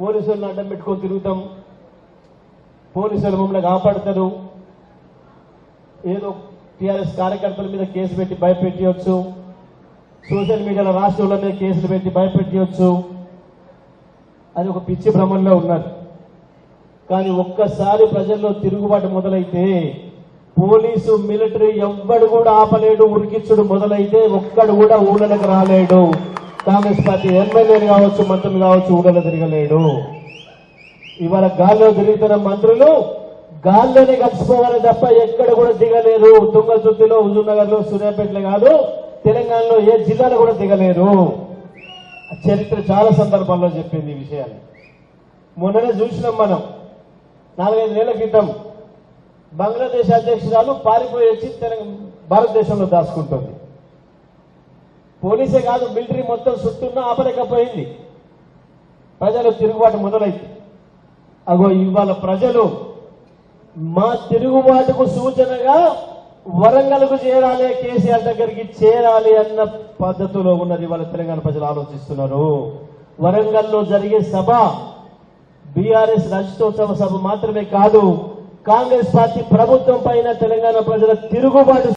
పోలీసులను అడ్డం పెట్టుకొని తిరుగుతాం. పోలీసులు మమ్మల్ని కాపాడతారు. ఏదో టీఆర్ఎస్ కార్యకర్తల మీద కేసు పెట్టి భయపెట్టవచ్చు సోషల్ మీడియాలో రాష్ట్రంలో మీద కేసులు పెట్టి భయపెట్టవచ్చు అది ఒక పిచ్చి భ్రమంలో ఉన్నారు కానీ ఒక్కసారి ప్రజల్లో తిరుగుబాటు మొదలైతే పోలీసు మిలిటరీ ఎవ్వడు కూడా ఆపలేడు ఉరికిచ్చుడు మొదలైతే ఒక్కడు కూడా ఊళ్ళలకు రాలేడు. కాంగ్రెస్ పార్టీ ఎమ్మెల్యేలు కావచ్చు మంత్రులు కావచ్చు ఊళ్ళలో తిరగలేడు. ఇవాళ గాల్లో తిరుగుతున్న మంత్రులు గాల్లోనే కలిసిపోవాలి తప్ప ఎక్కడ కూడా దిగలేరు తుంగతుర్తిలో హుజూర్నగర్లో సూర్యాపేటలో కాదు తెలంగాణలో ఏ జిల్లాలో కూడా దిగలేరు చరిత్ర చాలా సందర్భాల్లో చెప్పింది ఈ విషయాన్ని మొన్ననే చూసినాం మనం నాలుగైదు నెలల క్రితం బంగ్లాదేశ్ అధ్యక్షురాలు పారిపోయి వచ్చి తెలంగాణ భారతదేశంలో దాచుకుంటుంది. పోలీసే కాదు మిలిటరీ మొత్తం చుట్టూన్న ఆపలేకపోయింది. ప్రజలు తిరుగుబాటు మొదలైంది. అగో ఇవాళ ప్రజలు మా తిరుగుబాటుకు సూచనగా వరంగల్కు చేరాలి కేసీఆర్ దగ్గరికి చేరాలి అన్న పద్ధతిలో ఉన్నది ఇవాళ తెలంగాణ ప్రజలు ఆలోచిస్తున్నారు. వరంగల్లో జరిగే సభ బీఆర్ఎస్ రజతోత్సవ సభ మాత్రమే కాదు కాంగ్రెస్ పార్టీ ప్రభుత్వం పైన తెలంగాణ ప్రజల తిరుగుబాటు